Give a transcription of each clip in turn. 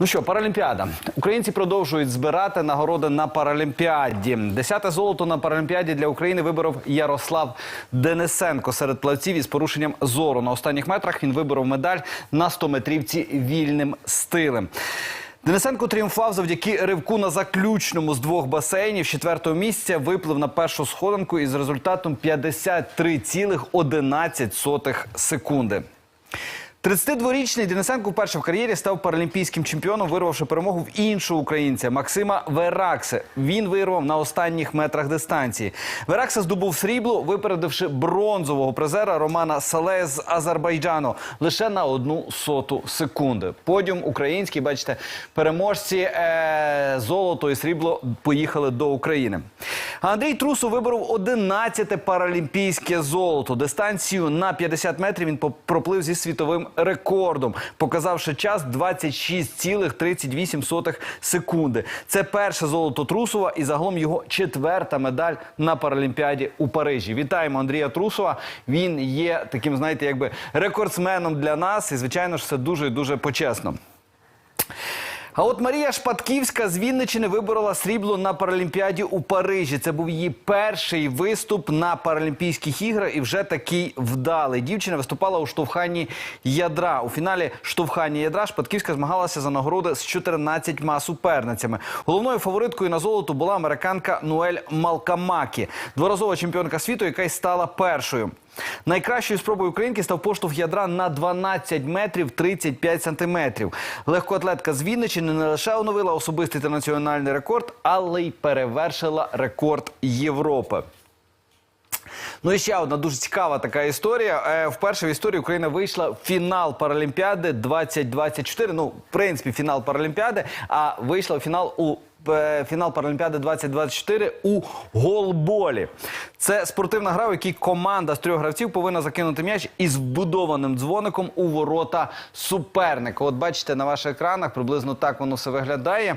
Ну що, Паралімпіада. Українці продовжують збирати нагороди на Паралімпіаді. Десяте золото на Паралімпіаді для України виборов Ярослав Денисенко серед плавців із порушенням зору. На останніх метрах він виборов медаль на 100-метрівці вільним стилем. Денисенко тріумфував завдяки ривку на заключному з двох басейнів. Четвертого місця виплив на першу сходинку із результатом 53,11 секунди. 32-річний Денисенко вперше в кар'єрі став паралімпійським чемпіоном, вирвавши перемогу в іншого українця Максима Вераксе. Він вирвав на останніх метрах дистанції. Вераксе здобув срібло, випередивши бронзового призера Романа Салея з Азербайджану лише на одну соту секунди. Подіум український, бачите, переможці е- золото і срібло поїхали до України. Андрій Трусов виборов 11-те паралімпійське золото. Дистанцію на 50 метрів він проплив зі світовим рекордом, показавши час 26,38 секунди. Це перше золото Трусова і загалом його четверта медаль на Паралімпіаді у Парижі. Вітаємо Андрія Трусова. Він є таким, знаєте, якби рекордсменом для нас. І звичайно ж, це дуже дуже почесно. А от Марія Шпатківська з Вінничини виборола срібло на Паралімпіаді у Парижі. Це був її перший виступ на Паралімпійських іграх і вже такий вдалий. Дівчина виступала у штовханні ядра. У фіналі штовхання ядра Шпатківська змагалася за нагороди з 14 суперницями. Головною фавориткою на золото була американка Нуель Малкамакі, дворазова чемпіонка світу, яка й стала першою. Найкращою спробою українки став поштовх ядра на 12 метрів 35 сантиметрів. Легкоатлетка з Вінничини не лише оновила особистий та національний рекорд, але й перевершила рекорд Європи. Ну і ще одна дуже цікава така історія. Е, Вперше в історії Україна вийшла в фінал Паралімпіади 2024. Ну, в принципі, фінал Паралімпіади, а вийшла в фінал у фінал Паралімпіади 2024 у голболі. Це спортивна гра, в якій команда з трьох гравців повинна закинути м'яч із вбудованим дзвоником у ворота суперника. От бачите на ваших екранах, приблизно так воно все виглядає.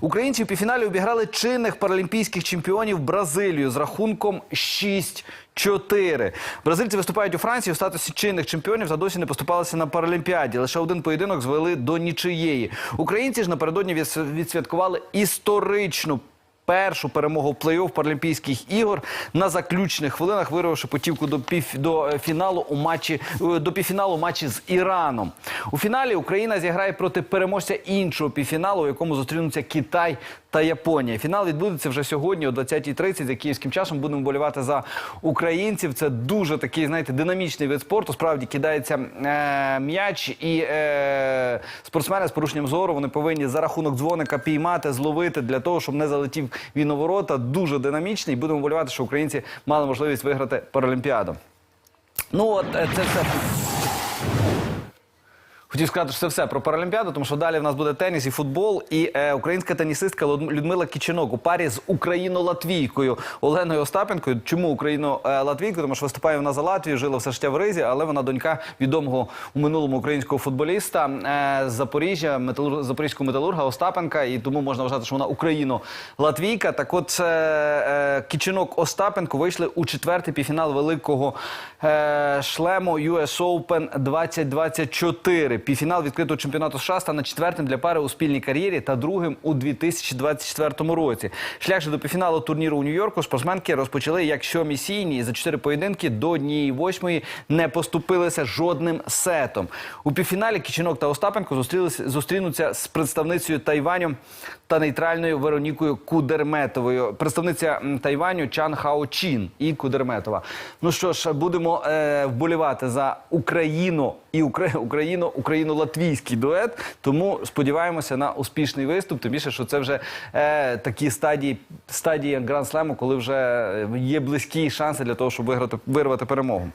Українці в півфіналі обіграли чинних паралімпійських чемпіонів Бразилію з рахунком 6 4. Бразильці виступають у Франції в статусі чинних чемпіонів та досі не поступалися на Паралімпіаді. Лише один поєдинок звели до нічиєї. Українці ж напередодні відсвяткували історичну. Першу перемогу в плей-офф Паралімпійських ігор на заключних хвилинах, вирвавши путівку до пів до фіналу у матчі е, до півфіналу у матчі з Іраном. У фіналі Україна зіграє проти переможця іншого півфіналу, у якому зустрінуться Китай та Японія. Фінал відбудеться вже сьогодні о 20.30 за київським часом. Будемо болівати за українців. Це дуже такий, знаєте, динамічний вид спорту. Справді кидається е, м'яч, і е, спортсмени з порушенням зору вони повинні за рахунок дзвоника піймати, зловити для того, щоб не залетів він у ворота. Дуже динамічний. Будемо болівати, що українці мали можливість виграти Паралімпіаду. Ну от е, це все. Хотів сказати, що це все про Паралімпіаду, тому що далі в нас буде теніс і футбол. І е, українська тенісистка Людмила Кіченок у парі з україно-латвійкою Оленою Остапенкою. Чому україно-латвійкою? Тому що виступає вона за Латвію, жила все життя в Ризі, але вона донька відомого у минулому українського футболіста е, Запоріжжя, металур... запорізького металурга Остапенка. І тому можна вважати, що вона україно-латвійка. Так от е, е, Кіченок Остапенко вийшли у четвертий півфінал великого е, шлему US Open 2024. Півфінал відкритого чемпіонату США стане четвертим для пари у спільній кар'єрі та другим у 2024 році. Шлях же до півфіналу турніру у Нью-Йорку спортсменки розпочали як сьомі сійні і за чотири поєдинки до однієї восьмої не поступилися жодним сетом. У півфіналі Кіченок та Остапенко зустрінуться з представницею Тайваню та нейтральною Веронікою Кудерметовою. Представниця Тайваню Чан Хао Чин і Кудерметова. Ну що ж, будемо е, вболівати за Україну і Укра... Україно-латвійський дует. Тому сподіваємося на успішний виступ. Тим більше, що це вже е, такі стадії, стадії гранд-слему, коли вже є близькі шанси для того, щоб виграти, вирвати перемогу.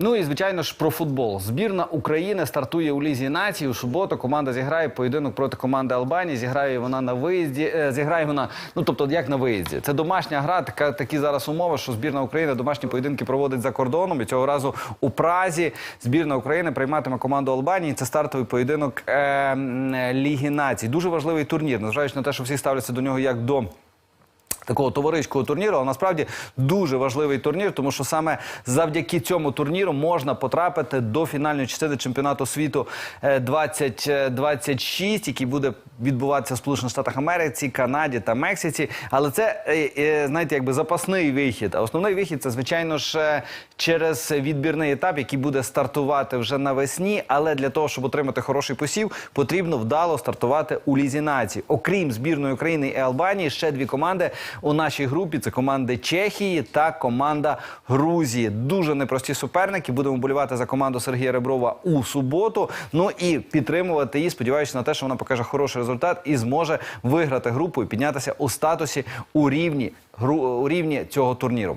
Ну і звичайно ж про футбол. Збірна України стартує у лізі націй. У суботу команда зіграє поєдинок проти команди Албанії. Зіграє вона на виїзді. е, Зіграє вона, ну тобто, як на виїзді. Це домашня гра. Така такі зараз умови, що збірна України домашні поєдинки проводить за кордоном. І цього разу у Празі збірна України прийматиме команду Албанії. Це стартовий поєдинок е, Ліги націй. Дуже важливий турнір, незважаючи на те, що всі ставляться до нього як до Такого товариського турніру, але насправді дуже важливий турнір, тому що саме завдяки цьому турніру можна потрапити до фінальної частини чемпіонату світу е, 2026, який буде відбуватися в Сполучених Штатах Америці, Канаді та Мексиці. Але це е, е, знаєте, якби запасний вихід. А основний вихід це звичайно ж е, через відбірний етап, який буде стартувати вже навесні. Але для того, щоб отримати хороший посів, потрібно вдало стартувати у лізі націй. Окрім збірної України і Албанії, ще дві команди у нашій групі. Це команди Чехії та команда Грузії. Дуже непрості суперники. Будемо болівати за команду Сергія Реброва у суботу. Ну і підтримувати її, сподіваючись на те, що вона покаже хороший результат і зможе виграти групу і піднятися у статусі у рівні гру у рівні цього турніру.